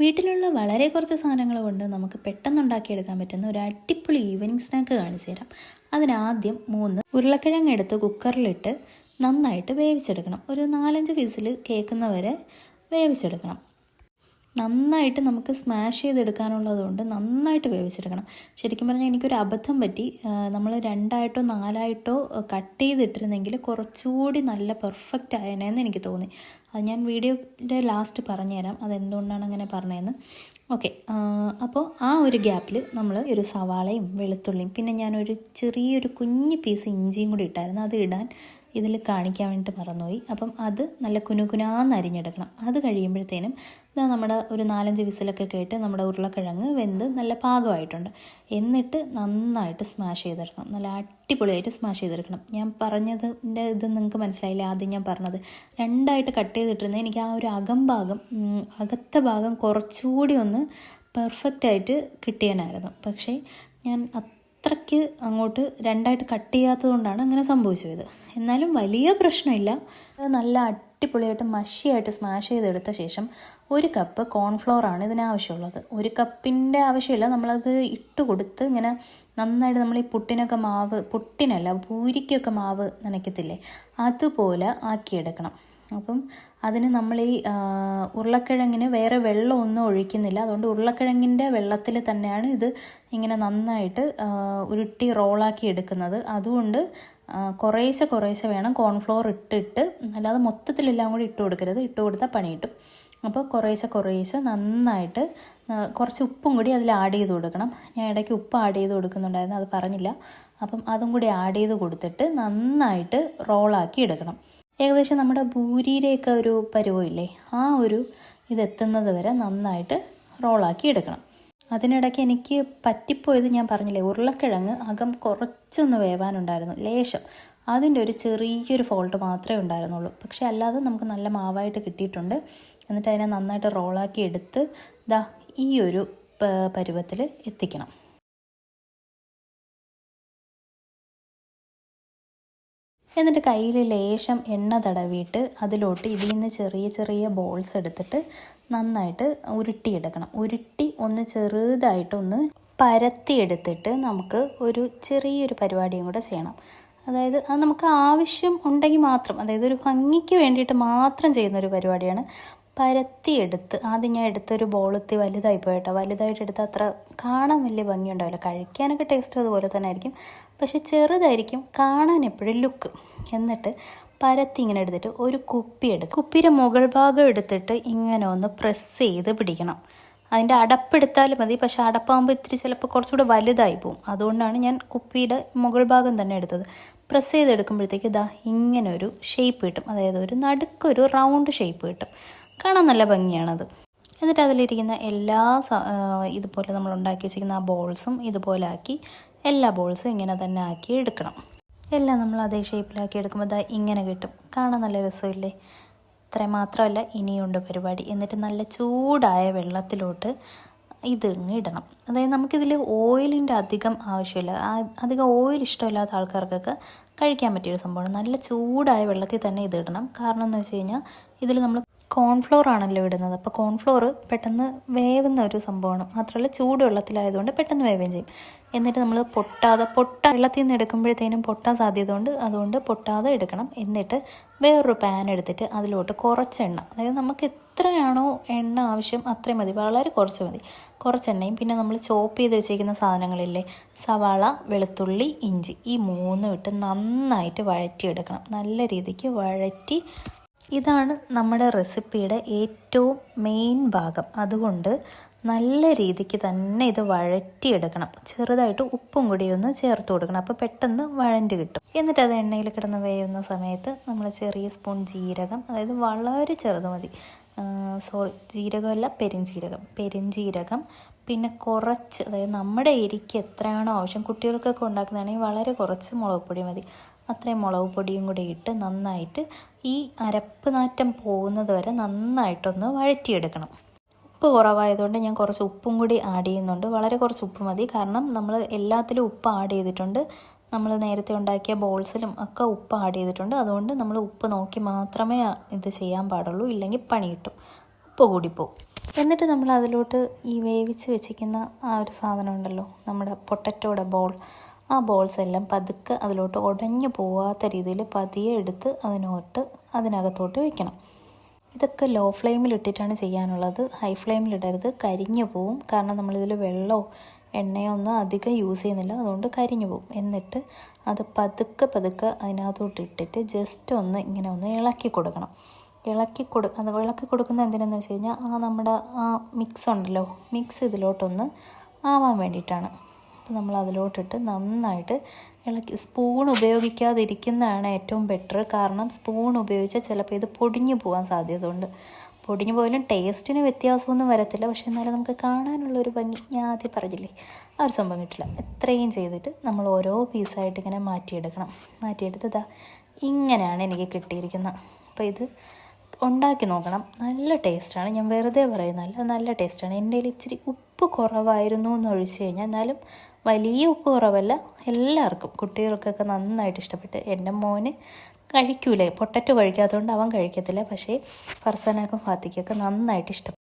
വീട്ടിലുള്ള വളരെ കുറച്ച് സാധനങ്ങൾ കൊണ്ട് നമുക്ക് പെട്ടെന്ന് ഉണ്ടാക്കിയെടുക്കാൻ പറ്റുന്ന ഒരു അടിപൊളി ഈവനിങ് സ്നാക്ക് കാണിച്ചു തരാം. അതിനാദ്യം മൂന്ന് ഉരുളക്കിഴങ്ങ് എടുത്ത് കുക്കറിലിട്ട് നന്നായിട്ട് വേവിച്ചെടുക്കണം. ഒരു നാലഞ്ച് വിസിൽ കേൾക്കുന്നവരെ വേവിച്ചെടുക്കണം. നന്നായിട്ട് നമുക്ക് സ്മാഷ് ചെയ്തെടുക്കാനുള്ളതുകൊണ്ട് നന്നായിട്ട് വേവിച്ചെടുക്കണം. ശരിക്കും പറഞ്ഞാൽ എനിക്കൊരു അബദ്ധം പറ്റി. നമ്മൾ രണ്ടായിട്ടോ നാലായിട്ടോ കട്ട് ചെയ്തിട്ടിരുന്നെങ്കിൽ കുറച്ചുകൂടി നല്ല പെർഫെക്റ്റ് ആയനേന്ന് എനിക്ക് തോന്നി. അത് ഞാൻ വീഡിയോയുടെ ലാസ്റ്റ് പറഞ്ഞുതരാം. അതെന്തുകൊണ്ടാണ് അങ്ങനെ പറഞ്ഞതെന്ന് ഓക്കെ അപ്പോൾ ആ ഒരു ഗ്യാപ്പിൽ നമ്മൾ ഒരു സവാളയും വെളുത്തുള്ളിയും പിന്നെ ഞാനൊരു ചെറിയൊരു കുഞ്ഞ് പീസ് ഇഞ്ചിയും കൂടി ഇട്ടായിരുന്നു. അത് ഇടാൻ ഇതിൽ കാണിക്കാൻ വേണ്ടിയിട്ട് മറന്നുപോയി. അപ്പം അത് നല്ല കുനുകുനാന്ന് അരിഞ്ഞെടുക്കണം. അത് കഴിയുമ്പോഴത്തേനും ഇതാ നമ്മുടെ ഒരു നാലഞ്ച് വിസിലൊക്കെ കേട്ട് നമ്മുടെ ഉരുളക്കിഴങ്ങ് വെന്ത് നല്ല പാകമായിട്ടുണ്ട്. എന്നിട്ട് നന്നായിട്ട് സ്മാഷ് ചെയ്തെടുക്കണം. നല്ല അടിപൊളിയായിട്ട് സ്മാഷ് ചെയ്തെടുക്കണം. ഞാൻ പറഞ്ഞതിന്റെ ഇത് നിങ്ങൾക്ക് മനസ്സിലായില്ല? ആദ്യം ഞാൻ പറഞ്ഞത്. രണ്ടായിട്ട് കട്ട് ചെയ്തിട്ടിരുന്നത് എനിക്ക് ആ ഒരു അകം ഭാഗം അകത്തെ ഭാഗം കുറച്ചുകൂടി ഒന്ന് പെർഫെക്റ്റായിട്ട് കിട്ടിയാനായിരുന്നു പക്ഷേ ഞാൻ അത്രയ്ക്ക് അങ്ങോട്ട് രണ്ടായിട്ട് കട്ട് ചെയ്യാത്തതുകൊണ്ടാണ് അങ്ങനെ സംഭവിച്ചത്. എന്നാലും വലിയ പ്രശ്നമില്ല. അത് നല്ല അടിപൊളിയായിട്ട് മഷിയായിട്ട് സ്മാഷ് ചെയ്തെടുത്ത ശേഷം ഒരു കപ്പ് കോൺഫ്ലോറാണ് ഇതിനാവശ്യമുള്ളത്. ഒരു കപ്പിന്റെ ആവശ്യമില്ല. നമ്മളത് ഇട്ട് കൊടുത്ത് ഇങ്ങനെ നന്നായിട്ട് നമ്മൾ ഈ പുട്ടിനൊക്കെ മാവ് പുട്ടിനല്ല പൂരിക്കൊക്കെ മാവ് നനയ്ക്കത്തില്ലേ? അതുപോലെ ആക്കിയെടുക്കണം. അപ്പം അതിന് നമ്മൾ ഈ ഉരുളക്കിഴങ്ങിന് വേറെ വെള്ളമൊന്നും ഒഴിക്കുന്നില്ല. അതുകൊണ്ട് ഉരുളക്കിഴങ്ങിന്റെ വെള്ളത്തിൽ തന്നെയാണ് ഇത് ഇങ്ങനെ നന്നായിട്ട് ഉരുട്ടി റോളാക്കി എടുക്കുന്നത്. അതുകൊണ്ട് കുറേശ്ശെ കുറേശ്ശെ വേണം കോൺഫ്ലോർ ഇട്ടിട്ട് അല്ലാതെ മൊത്തത്തിലെല്ലാം കൂടി ഇട്ട് കൊടുക്കരുത്. ഇട്ട് കൊടുത്താൽ പണി കിട്ടും. അപ്പോൾ കുറേശ്ശെ കുറേശ്ശെ നന്നായിട്ട് കുറച്ച് ഉപ്പും കൂടി അതിൽ ആഡ് ചെയ്ത് കൊടുക്കണം. ഞാൻ ഇടയ്ക്ക് ഉപ്പ് ആഡ് ചെയ്ത് കൊടുക്കുന്നുണ്ടായിരുന്നു അത് പറഞ്ഞില്ല. അപ്പം അതും കൂടി ആഡ് ചെയ്ത് കൊടുത്തിട്ട് നന്നായിട്ട് റോളാക്കി എടുക്കണം. ഏകദേശം നമ്മുടെ ഭൂരിയിലേക്ക് ഒരു പരുവമില്ലേ? ആ ഒരു ഇതെത്തുന്നത് വരെ നന്നായിട്ട് റോളാക്കി എടുക്കണം. അതിനിടയ്ക്ക് എനിക്ക് പറ്റിപ്പോയത് ഞാൻ പറഞ്ഞില്ലേ ഉരുളക്കിഴങ്ങ് അകം കുറച്ചൊന്ന് വേവാനുണ്ടായിരുന്നു ലേശം. അതിന്റെ ഒരു ചെറിയൊരു ഫോൾട്ട് മാത്രമേ ഉണ്ടായിരുന്നുള്ളൂ. പക്ഷേ അല്ലാതെ നമുക്ക് നല്ല മാവായിട്ട് കിട്ടിയിട്ടുണ്ട്. എന്നിട്ട് അതിനെ നന്നായിട്ട് റോളാക്കി എടുത്ത് ദാ ഈ ഒരു പരുവത്തിൽ എത്തിക്കണം. എന്നിട്ട് കയ്യിൽ ലേശം എണ്ണ തടവിയിട്ട് അതിലോട്ട് ഇതിൽ നിന്ന് ചെറിയ ചെറിയ ബോൾസ് എടുത്തിട്ട് നന്നായിട്ട് ഉരുട്ടിയെടുക്കണം. ഉരുട്ടി ഒന്ന് ചെറുതായിട്ടൊന്ന് പരത്തിയെടുത്തിട്ട് നമുക്ക് ഒരു ചെറിയൊരു പരിപാടിയും കൂടെ ചെയ്യണം. അതായത് അത് നമുക്ക് ആവശ്യം ഉണ്ടെങ്കിൽ മാത്രം അതായത് ഒരു ഭംഗിക്ക് വേണ്ടിയിട്ട് മാത്രം ചെയ്യുന്ന ഒരു പരിപാടിയാണ് പരത്തിയെടുത്ത് ആദ്യം ഞാൻ എടുത്തൊരു ബോളത്തി വലുതായി പോയിട്ടോ. വലുതായിട്ട് എടുത്ത് അത്ര കാണാൻ വലിയ ഭംഗിയുണ്ടാവില്ല. കഴിക്കാനൊക്കെ ടേസ്റ്റ് അതുപോലെ തന്നെ ആയിരിക്കും. പക്ഷെ ചെറുതായിരിക്കും കാണാൻ എപ്പോഴും ലുക്ക് എന്നിട്ട് പരത്തി ഇങ്ങനെ എടുത്തിട്ട് ഒരു കുപ്പി എടുക്കും കുപ്പിയുടെ മുകൾ ഭാഗം എടുത്തിട്ട് ഇങ്ങനെ ഒന്ന് പ്രസ് ചെയ്ത് പിടിക്കണം. അതിന്റെ അടപ്പെടുത്താലും മതി. പക്ഷേ അടപ്പാകുമ്പോൾ ഇത്തിരി ചിലപ്പോൾ കുറച്ചുകൂടെ വലുതായി പോകും അതുകൊണ്ടാണ് ഞാൻ കുപ്പിയുടെ മുകൾ ഭാഗം തന്നെ എടുത്തത്. പ്രസ് ചെയ്തെടുക്കുമ്പോഴത്തേക്ക് ഇതാ ഇങ്ങനെ ഒരു ഷേപ്പ് കിട്ടും. അതായത് ഒരു നടുക്കൊരു റൗണ്ട് ഷേപ്പ് കിട്ടും. കാണാൻ നല്ല ഭംഗിയാണത്. എന്നിട്ട് അതിലിരിക്കുന്ന എല്ലാ ഇതുപോലെ നമ്മൾ ഉണ്ടാക്കി വെച്ചിരിക്കുന്ന ആ ബോൾസും ഇതുപോലെ ആക്കി എല്ലാ ബോൾസും ഇങ്ങനെ തന്നെ ആക്കി എടുക്കണം. എല്ലാം നമ്മൾ അതേ ഷേപ്പിലാക്കി എടുക്കുമ്പോൾ ഇതാ ഇങ്ങനെ കിട്ടും. കാണാൻ നല്ല രസമില്ലേ? ഇത്ര മാത്രമല്ല ഇനിയുണ്ട് പരിപാടി. എന്നിട്ട് നല്ല ചൂടായ വെള്ളത്തിലോട്ട് ഇത് ഇടണം. അതായത് നമുക്കിതിൽ ഓയിലിന്റെ അധികം ആവശ്യമില്ല. അധികം ഓയിൽ ഇഷ്ടമില്ലാത്ത ആൾക്കാർക്കൊക്കെ കഴിക്കാൻ പറ്റിയൊരു സംഭവമാണ്. നല്ല ചൂടായ വെള്ളത്തിൽ തന്നെ ഇത് ഇടണം. കാരണം എന്ന് വെച്ച് കഴിഞ്ഞാൽ ഇതിൽ നമ്മൾ കോൺഫ്ലോർ ആണല്ലോ ഇടുന്നത്. അപ്പോൾ കോൺഫ്ലോർ പെട്ടെന്ന് വേവുന്ന ഒരു സംഭവമാണ്. മാത്രമല്ല ചൂടുവെള്ളത്തിലായതുകൊണ്ട് പെട്ടെന്ന് വേവുകയും ചെയ്യും. എന്നിട്ട് നമ്മൾ പൊട്ടാതെ പൊട്ട വെള്ളത്തിൽ നിന്ന് എടുക്കുമ്പോഴത്തേനും പൊട്ടാൻ സാധ്യത കൊണ്ട് അതുകൊണ്ട് പൊട്ടാതെ എടുക്കണം. എന്നിട്ട് വേറൊരു പാൻ എടുത്തിട്ട് അതിലോട്ട് കുറച്ച് എണ്ണ. അതായത് നമുക്ക് എത്രയാണോ എണ്ണ ആവശ്യം അത്രയും മതി. വളരെ കുറച്ച് മതി. കുറച്ച് എണ്ണയും. പിന്നെ നമ്മൾ ചോപ്പ് ചെയ്ത് വെച്ചിരിക്കുന്ന സാധനങ്ങളില്ലേ? സവാള വെളുത്തുള്ളി ഇഞ്ചി. ഈ മൂന്നും ഇട്ട് നന്നായിട്ട് വഴറ്റിയെടുക്കണം. നല്ല രീതിക്ക് വഴറ്റി ഇതാണ് നമ്മുടെ റെസിപ്പിയുടെ ഏറ്റവും മെയിൻ ഭാഗം. അതുകൊണ്ട് നല്ല രീതിക്ക് തന്നെ ഇത് വഴറ്റിയെടുക്കണം. ചെറുതായിട്ട് ഉപ്പും കൂടി ഒന്ന് ചേർത്ത് കൊടുക്കണം. അപ്പോൾ പെട്ടെന്ന് വഴണ്ട് കിട്ടും. എന്നിട്ട് അത് എണ്ണയിൽ കിടന്ന് വേവുന്ന സമയത്ത് നമ്മൾ ചെറിയ സ്പൂൺ ജീരകം അതായത് വളരെ ചെറുത് മതി. സോറി ജീരകമല്ല പെരിഞ്ചീരകം. പെരിഞ്ചീരകം പിന്നെ കുറച്ച് അതായത് നമ്മുടെ എരിക്ക് എത്രയാണോ ആവശ്യം കുട്ടികൾക്കൊക്കെ ഉണ്ടാക്കുന്നതാണെങ്കിൽ വളരെ കുറച്ച് മുളക് പൊടി മതി. അത്രയും മുളക് പൊടിയും കൂടി ഇട്ട് നന്നായിട്ട് ഈ അരപ്പ് നാറ്റം പോകുന്നത് വരെ നന്നായിട്ടൊന്ന് വഴറ്റിയെടുക്കണം. ഉപ്പ് കുറവായതുകൊണ്ട് ഞാൻ കുറച്ച് ഉപ്പും കൂടി ആഡ് ചെയ്യുന്നുണ്ട്. വളരെ കുറച്ച് ഉപ്പ് മതി. കാരണം നമ്മൾ എല്ലാത്തിലും ഉപ്പ് ആഡ് ചെയ്തിട്ടുണ്ട്. നമ്മൾ നേരത്തെ ഉണ്ടാക്കിയ ബോൾസിലും ഒക്കെ ഉപ്പ് ആഡ് ചെയ്തിട്ടുണ്ട്. അതുകൊണ്ട് നമ്മൾ ഉപ്പ് നോക്കി മാത്രമേ ഇത് ചെയ്യാൻ പാടുള്ളൂ. ഇല്ലെങ്കിൽ പണി കിട്ടും. ഉപ്പ് കൂടിപ്പോവും. എന്നിട്ട് നമ്മൾ അതിലോട്ട് ഈ വേവിച്ച് വെച്ചിരിക്കുന്ന ആ ഒരു സാധനം ഉണ്ടല്ലോ. നമ്മുടെ പൊട്ടറ്റോടെ ബോൾ. ആ ബോൾസ് എല്ലാം പതുക്കെ അതിലോട്ട് ഉടഞ്ഞു പോവാത്ത രീതിയിൽ പതിയെ എടുത്ത് അതിനോട്ട് അതിനകത്തോട്ട് വെക്കണം. ഇതൊക്കെ ലോ ഫ്ലെയിമിൽ ഇട്ടിട്ടാണ് ചെയ്യാനുള്ളത്. ഹൈ ഫ്ലെയിമിൽ ഇടരുത്. കരിഞ്ഞു പോവും. കാരണം നമ്മളിതിൽ വെള്ളമോ എണ്ണയോ ഒന്നും അധികം യൂസ് ചെയ്യുന്നില്ല. അതുകൊണ്ട് കരിഞ്ഞു പോവും. എന്നിട്ട് അത് പതുക്കെ പതുക്കെ അതിനകത്തോട്ട് ഇട്ടിട്ട് ജസ്റ്റ് ഒന്ന് ഇങ്ങനെ ഒന്ന് ഇളക്കി കൊടുക്കണം. ഇളക്കി കൊടു അത് ഇളക്കി കൊടുക്കുന്നത് എന്തിനാന്ന് വെച്ച് കഴിഞ്ഞാൽ ആ നമ്മുടെ ആ മിക്സ് ഉണ്ടല്ലോ. മിക്സ് ഇതിലോട്ടൊന്ന് ആവാൻ വേണ്ടിയിട്ടാണ്. നമ്മൾ അതിലോട്ടിട്ട് നന്നായിട്ട് ഇളക്കി. സ്പൂൺ ഉപയോഗിക്കാതിരിക്കുന്നതാണ് ഏറ്റവും ബെറ്റർ കാരണം സ്പൂൺ ഉപയോഗിച്ചാൽ ചിലപ്പോൾ ഇത് പൊടിഞ്ഞു പോകാൻ സാധ്യതയുണ്ട്. പൊടിഞ്ഞു പോയാലും ടേസ്റ്റിന് വ്യത്യാസമൊന്നും വരത്തില്ല. പക്ഷെ എന്നാലും നമുക്ക് കാണാനുള്ള ഒരു ഭംഗി. ഞാൻ ആദ്യം പറഞ്ഞില്ലേ ആ ഒരു സംഭവം കിട്ടില്ല. എത്രയും ചെയ്തിട്ട് നമ്മൾ ഓരോ പീസായിട്ട് ഇങ്ങനെ മാറ്റിയെടുക്കണം. മാറ്റിയെടുത്ത് ഇതാ ഇങ്ങനെയാണ് എനിക്ക് കിട്ടിയിരിക്കുന്നത്. അപ്പോൾ ഇത് ഉണ്ടാക്കി നോക്കണം. നല്ല ടേസ്റ്റാണ് ഞാൻ വെറുതെ പറയുന്നതല്ല നല്ല ടേസ്റ്റാണ് എന്റെ ഇച്ചിരി ഉപ്പ് കുറവായിരുന്നു എന്ന് ഒഴിച്ച് കഴിഞ്ഞാൽ എന്നാലും വലിയ ഉപ്പ് കുറവല്ല. എല്ലാവർക്കും കുട്ടികൾക്കൊക്കെ നന്നായിട്ട് ഇഷ്ടപ്പെട്ട് എന്റെ മോന് കഴിക്കൂലേ. പൊട്ടറ്റോ കഴിക്കാത്തതുകൊണ്ട് അവൻ കഴിക്കത്തില്ല. പക്ഷേ ഫർസാനാക്കും ഫാത്തിക്കൊക്കെ നന്നായിട്ട് ഇഷ്ടപ്പെട്ടു.